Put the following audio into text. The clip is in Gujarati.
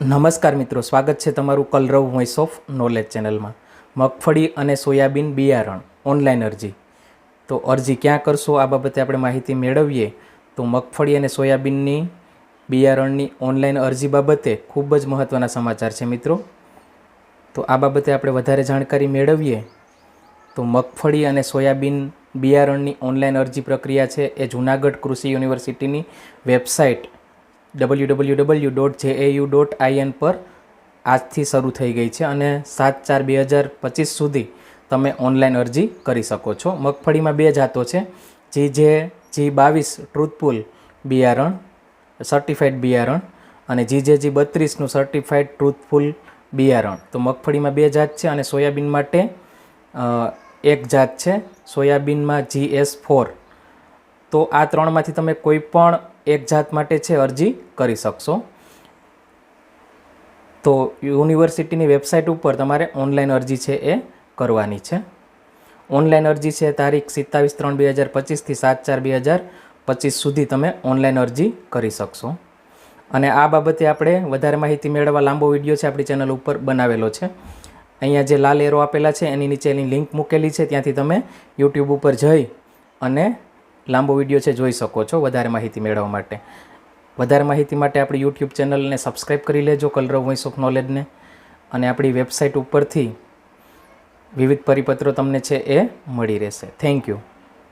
નમસ્કાર મિત્રો, સ્વાગત છે તમારું કલરવ વોઇસ ઓફ નોલેજ ચેનલમાં. મગફળી અને સોયાબીન બિયારણ ઓનલાઈન અરજી. તો અરજી ક્યાં કરશો આ બાબતે આપણે માહિતી મેળવીએ. તો મગફળી અને સોયાબીનની બિયારણની ઓનલાઈન અરજી બાબતે ખૂબ જ મહત્ત્વના સમાચાર છે મિત્રો. તો આ બાબતે આપણે વધારે જાણકારી મેળવીએ. તો મગફળી અને સોયાબીન બિયારણની ઓનલાઈન અરજી પ્રક્રિયા છે એ જૂનાગઢ કૃષિ યુનિવર્સિટીની website W W W dot JAU dot IN પર આજથી શરૂ થઈ ગઈ છે અને સાત ચાર બે હજાર પચીસ સુધી તમે ઓનલાઈન અરજી કરી શકો છો. મગફળીમાં બે જાતો છે. જી જે, જી બાવીસ ટ્રુથફુલ બિયારણ સર્ટિફાઈડ બિયારણ અને જી જે, જી બત્રીસનું સર્ટિફાઈડ ટ્રુથફુલ બિયારણ. તો મગફળીમાં બે જાત છે અને સોયાબીન માટે એક જાત છે. સોયાબીનમાં જી એસ ફોર. તો આ ત્રણમાંથી તમે કોઈ પણ એક જાત માટે છે અરજી કરી શકશો. તો યુનિવર્સિટીની વેબસાઇટ ઉપર તમારે ઓનલાઈન અરજી છે એ કરવાની છે. ઓનલાઈન અરજી છે તારીખ સિત્તાવીસ ત્રણ બે હજાર પચીસથી સાત ચાર બે હજાર પચીસ સુધી તમે ઓનલાઈન અરજી કરી શકશો. અને આ બાબતે આપણે વધારે માહિતી મેળવવા લાંબો વીડિયો છે આપણી ચેનલ ઉપર બનાવેલો છે. અહીંયા જે લાલ એરો આપેલા છે એની નીચેની લિંક મૂકેલી છે. ત્યાંથી તમે યુટ્યુબ ઉપર જઈ અને લાંબો વીડિયો છે, જોઈ શકો છો વધારે માહિતી મેળવવા માટે. વધારે માહિતી માટે આપણી યુટ્યુબ ચેનલને સબસ્ક્રાઈબ કરી લેજો કલરવ વોઇસ ઓફ નોલેજને અને આપણી વેબસાઇટ ઉપરથી વિવિધ પરિપત્રો તમને છે એ મળી રહેશે. Thank you